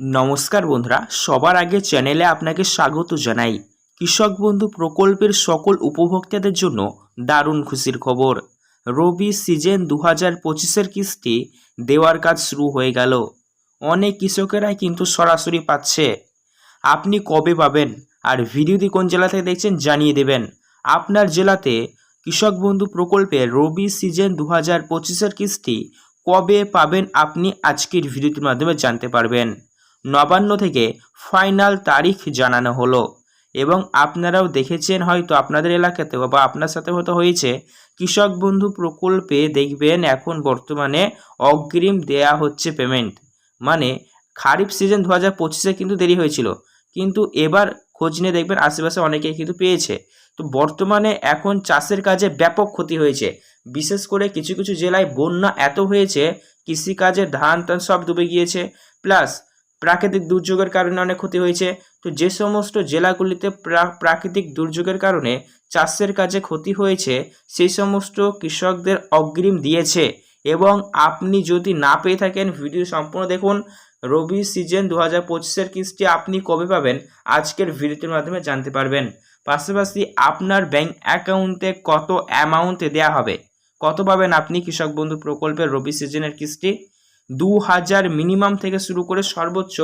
নমস্কার বন্ধুরা, সবার আগে চ্যানেলে আপনাকে স্বাগত জানাই। কৃষক বন্ধু প্রকল্পের সকল উপভোক্তাদের জন্য দারুণ খুশির খবর। রবি সিজন দু হাজার পঁচিশের কিস্তি দেওয়ার কাজ শুরু হয়ে গেল। অনেক কৃষকেরাই কিন্তু সরাসরি পাচ্ছে। আপনি কবে পাবেন আর ভিডিওটি কোন জেলা থেকে দেখছেন জানিয়ে দেবেন। আপনার জেলাতে কৃষক বন্ধু প্রকল্পে রবি সিজন দু হাজার পঁচিশের কিস্তি কবে পাবেন আপনি আজকের ভিডিওটির মাধ্যমে জানতে পারবেন। নবান্ন থেকে ফাইনাল তারিখ জানানো হলো। এবং আপনারাও দেখেছেন হয়তো আপনাদের এলাকাতে বা আপনার সাথে হয়তো হয়েছে। কৃষক বন্ধু প্রকল্পে দেখবেন এখন বর্তমানে অগ্রিম দেয়া হচ্ছে পেমেন্ট মানে খারিফ সিজন দু হাজার পঁচিশে কিন্তু দেরি হয়েছিল। কিন্তু এবার খোঁজ নিয়ে দেখবেন আশেপাশে অনেকেই কিন্তু পেয়েছে। তো বর্তমানে এখন চাষের কাজে ব্যাপক ক্ষতি হয়েছে। বিশেষ করে কিছু কিছু জেলায় বন্যা এত হয়েছে, কৃষিকাজে ধান টান সব ডুবে গিয়েছে। প্লাস প্রাকৃতিক দুর্যোগের কারণে অনেক ক্ষতি হয়েছে। তো যে সমস্ত জেলাগুলিতে প্রাকৃতিক দুর্যোগের কারণে চাষের কাজে ক্ষতি হয়েছে, সেই সমস্ত কৃষকদের অগ্রিম দিয়েছে। এবং আপনি যদি না পেয়ে থাকেন ভিডিও সম্পূর্ণ দেখুন। রবি সিজন দু হাজার পঁচিশের কিস্তি আপনি কবে পাবেন? আজকের ভিডিওটির মাধ্যমে জানতে পারবেন। পাশাপাশি আপনার ব্যাংক অ্যাকাউন্টে কত অ্যামাউন্টে দেওয়া হবে? কত পাবেন আপনি কৃষক বন্ধু প্রকল্পের রবি সিজনের কিস্তি? দু হাজার মিনিমাম থেকে শুরু করে সর্বোচ্চ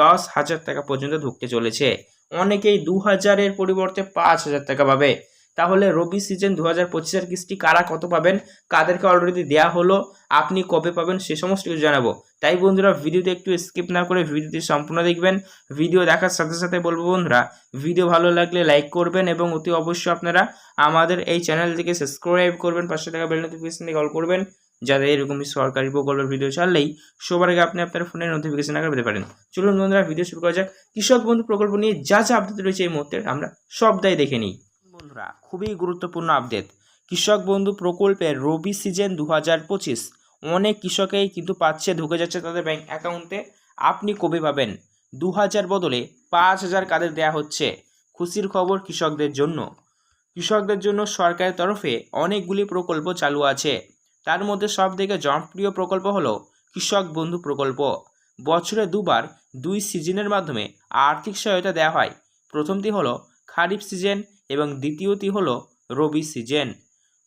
দশ হাজার টাকা পর্যন্ত ঢুকতে চলেছে। অনেকেই দু হাজারের পরিবর্তে পাঁচ হাজার টাকা পাবে। তাহলে রবি সিজন দু হাজার পঁচিশের কিস্তি কারা কত পাবেন, কাদেরকে অলরেডি দেওয়া হলো, আপনি কবে পাবেন সে সমস্ত কিছু জানাব। তাই বন্ধুরা, ভিডিওতে একটু স্কিপ না করে ভিডিওটি সম্পূর্ণ দেখবেন। ভিডিও দেখার সাথে সাথে বলব বন্ধুরা, ভিডিও ভালো লাগলে লাইক করবেন এবং অতি অবশ্যই আপনারা আমাদের এই চ্যানেলটিকে সাবস্ক্রাইব করবেন, পাশে থাকা বেল নোটিফিকেশন দিয়ে কল করবেন। যাতে এরকমই সরকারি প্রকল্পের ভিডিও ছাড়লেই সবার আগে আপনি আপনার ফোনের নোটিফিকেশন আগে পেতে পারেন। চলুন বন্ধুরা ভিডিও শুরু করা যাক। কৃষক বন্ধু প্রকল্প নিয়ে যা যা আপডেট রয়েছে এই মুহূর্তে আমরা সবটাই দেখে নিই। বন্ধুরা, খুবই গুরুত্বপূর্ণ আপডেট কৃষক বন্ধু প্রকল্পের রবি সিজন দু হাজার পঁচিশ। অনেক কৃষকেই কিন্তু পাচ্ছে, ঢুকে যাচ্ছে তাদের ব্যাংক অ্যাকাউন্টে আপনি কবে পাবেন? দু হাজার বদলে পাঁচ হাজার কাদের দেওয়া হচ্ছে? খুশির খবর কৃষকদের জন্য। কৃষকদের জন্য সরকারের তরফে অনেকগুলি প্রকল্প চালু আছে। তার মধ্যে সব থেকে জনপ্রিয় প্রকল্প হলো কৃষক বন্ধু প্রকল্প। বছরে দুবার দুই সিজনের মাধ্যমে আর্থিক সহায়তা দেওয়া হয়। প্রথমটি হলো খারিফ সিজন এবং দ্বিতীয়টি হলো রবি সিজন।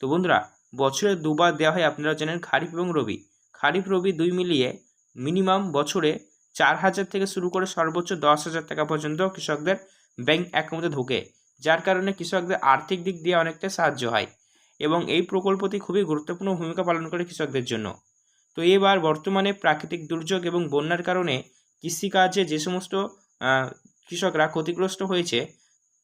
তো বন্ধুরা, বছরে দুবার দেওয়া হয় আপনারা জানেন খারিফ এবং রবি। খারিফ, রবি দুই মিলিয়ে মিনিমাম বছরে চার হাজার থেকে শুরু করে সর্বোচ্চ দশ হাজার টাকা পর্যন্ত কৃষকদের ব্যাংক অ্যাকাউন্টে ঢোকে। যার কারণে কৃষকদের আর্থিক দিক দিয়ে অনেকটা সাহায্য হয়। এবং এই প্রকল্পটি খুবই গুরুত্বপূর্ণ ভূমিকা পালন করে কৃষকদের জন্য। তো এবার বর্তমানে প্রাকৃতিক দুর্যোগ এবং বন্যার কারণে কৃষিকাজে যে সমস্ত কৃষকরা ক্ষতিগ্রস্ত হয়েছে,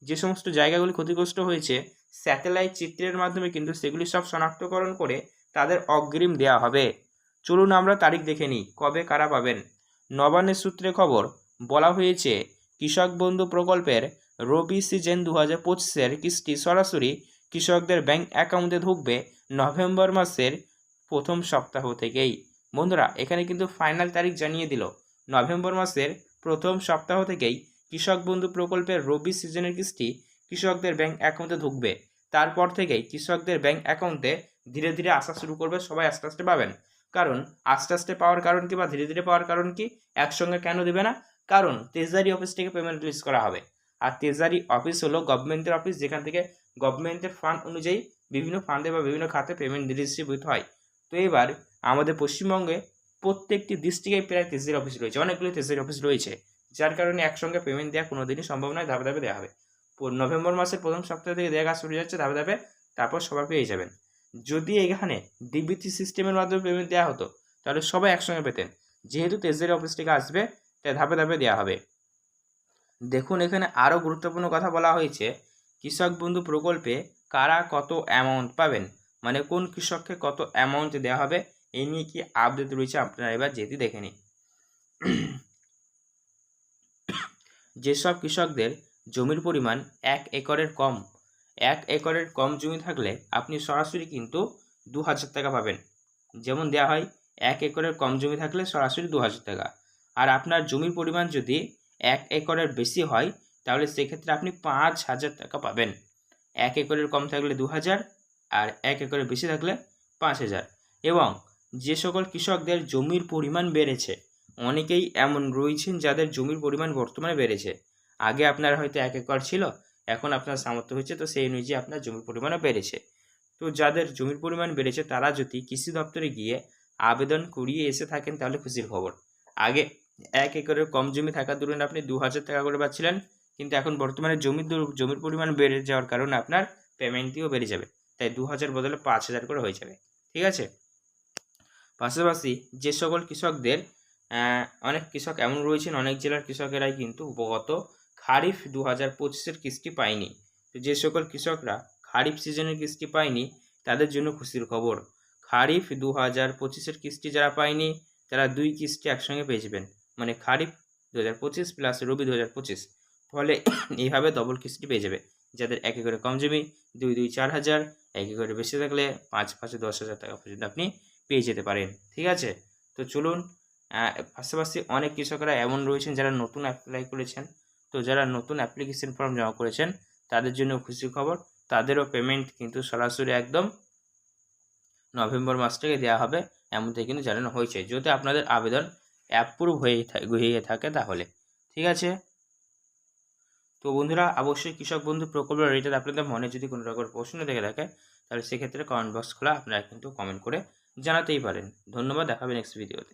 যে সমস্ত জায়গাগুলি ক্ষতিগ্রস্ত হয়েছে স্যাটেলাইট চিত্রের মাধ্যমে কিন্তু সেগুলি সব শনাক্তকরণ করে তাদের অগ্রিম দেওয়া হবে। চলুন আমরা তারিখ দেখে নিই, কবে কারা পাবেন? নবান্নের সূত্রে খবর, বলা হয়েছে, কৃষক বন্ধু প্রকল্পের রবি সিজন দু হাজার পঁচিশের কিস্তি সরাসরি কৃষকদের ব্যাংক অ্যাকাউন্টে ঢুকবে নভেম্বর মাসের প্রথম সপ্তাহ থেকেই। বন্ধুরা, এখানে কিন্তু ফাইনাল তারিখ জানিয়ে দিল। নভেম্বর মাসের প্রথম সপ্তাহ থেকেই কৃষক বন্ধু প্রকল্পের রবি সিজনের কিস্তি কৃষকদের ব্যাংক অ্যাকাউন্টে ঢুকবে। তারপর থেকেই কৃষকদের ব্যাংক অ্যাকাউন্টে ধীরে ধীরে আসা শুরু করবে, সবাই আস্তে আস্তে পাবেন। কারণ, আস্তে আস্তে পাওয়ার কারণ কি বা ধীরে ধীরে পাওয়ার কারণ কি একসঙ্গে কেন দেবে না? কারণ ট্রেজারি অফিস থেকে পেমেন্ট রিলিজ করা হবে। আর ট্রেজারি অফিস হলো গভর্নমেন্টের অফিস যেখান থেকে গভর্নমেন্টের ফান্ড অনুযায়ী বিভিন্ন ফান্ডে বা বিভিন্ন খাতে পেমেন্ট ডিস্ট্রিবিউট হয়। তো এবার আমাদের পশ্চিমবঙ্গে প্রত্যেকটি ডিস্ট্রিক্টে প্রায় তেজের অফিস রয়েছে, অনেকগুলি তেজের অফিস রয়েছে, যার কারণে একসঙ্গে পেমেন্ট দেওয়া কোনোদিনই সম্ভব নয়, ধাপে ধাপে দেওয়া হবে। নভেম্বর মাসের প্রথম সপ্তাহ থেকে দেওয়া শুরু যাচ্ছে, ধাপে ধাপে তারপর সবাই পেয়ে যাবেন। যদি এখানে ডিবিটি সিস্টেমের মাধ্যমে পেমেন্ট দেওয়া হতো, তাহলে সবাই একসঙ্গে পেতেন। যেহেতু তেজের অফিস থেকে আসবে, তাই ধাপে ধাপে দেওয়া হবে। দেখুন, এখানে আরও গুরুত্বপূর্ণ কথা বলা হয়েছে কৃষক বন্ধু প্রকল্পে কারা কত অ্যামাউন্ট পাবেন? মানে কোন কৃষককে কত অ্যামাউন্ট দেওয়া হবে? এই নিয়ে কি আপডেট রয়েছে আপনারা এবার যেটি দেখে নিন। যেসব কৃষকদের জমির পরিমাণ এক একরের কম, এক একরের কম জমি থাকলে আপনি সরাসরি কিন্তু দু হাজার টাকা পাবেন। যেমন দেওয়া হয়, এক একরের কম জমি থাকলে সরাসরি দু হাজার টাকা। আর আপনার জমির পরিমাণ যদি এক একরের বেশি হয় তাহলে সেক্ষেত্রে আপনি পাঁচ হাজার টাকা পাবেন। এক একরের কম থাকলে দু হাজার আর এক একরের বেশি থাকলে পাঁচ হাজার। এবং যে সকল কৃষকদের জমির পরিমাণ বেড়েছে, অনেকেই এমন রয়েছেন যাদের জমির পরিমাণ বর্তমানে বেড়েছে। আগে আপনার হয়তো এক একর ছিল, এখন আপনার সামর্থ্য হয়েছে, তো সেই অনুযায়ী আপনার জমির পরিমাণও বেড়েছে। তো যাদের জমির পরিমাণ বেড়েছে, তারা যদি কৃষি দপ্তরে গিয়ে আবেদন করিয়ে এসে থাকেন, তাহলে খুশির খবর। আগে এক একরের কম জমি থাকার দরুন আপনি দু হাজার টাকা করে পাচ্ছিলেন কিন্তু এখন বর্তমানে জমির জমির পরিমাণ বেড়ে যাওয়ার কারণে আপনার পেমেন্টটিও বেড়ে যাবে। তাই দু হাজার বদলে পাঁচ হাজার করে হয়ে যাবে। ঠিক আছে? পাশাপাশি যে সকল কৃষকদের অনেক কৃষক এমন রয়েছেন, অনেক জেলার কৃষকেরাই কিন্তু গত খারিফ দু হাজার পঁচিশের কিস্তি পায়নি। তো যে সকল কৃষকরা খারিফ সিজনের কিস্তি পায়নি, তাদের জন্য খুশির খবর। খারিফ দু হাজার পঁচিশের কিস্তি যারা পায়নি, তারা দুই কিস্তি একসঙ্গে পেয়ে যাবেন। মানে খারিফ দু হাজার পঁচিশ প্লাস রবি দু হাজার পঁচিশ। ফলে এইভাবে ডবল কিস্তি পেয়ে যাবে। যাদের এক একরে কম জমি, দুই দুই, চার হাজার, এক একরে বেশি থাকলে পাঁচ, পাঁচে দশ হাজার টাকা পর্যন্ত আপনি পেয়ে যেতে পারেন। ঠিক আছে? তো চলুন পাশাপাশি অনেক কৃষকরা এমন রয়েছেন যারা নতুন অ্যাপ্লাই করেছেন। তো যারা নতুন অ্যাপ্লিকেশন ফর্ম জমা করেছেন, তাদের জন্য খুশি খবর, তাদেরও পেমেন্ট কিন্তু সরাসরি একদম নভেম্বর মাস থেকে দেওয়া হবে, এমনটাই কিন্তু জানানো হয়েছে। যদি আপনাদের আবেদন অ্যাপ্রুভ হয়ে হয়ে থাকে তাহলে। ঠিক আছে? তো বন্ধুরা, অবশ্যই কৃষক বন্ধু প্রকল্প রিলেটেড আপনাদের মনে যদি কোনো রকম প্রশ্ন থেকে থাকে, তাহলে সেক্ষেত্রে কমেন্ট বক্স খোলা আপনারা কিন্তু কমেন্ট করে জানাতেই পারেন। ধন্যবাদ দেখাবেন নেক্সট ভিডিওতে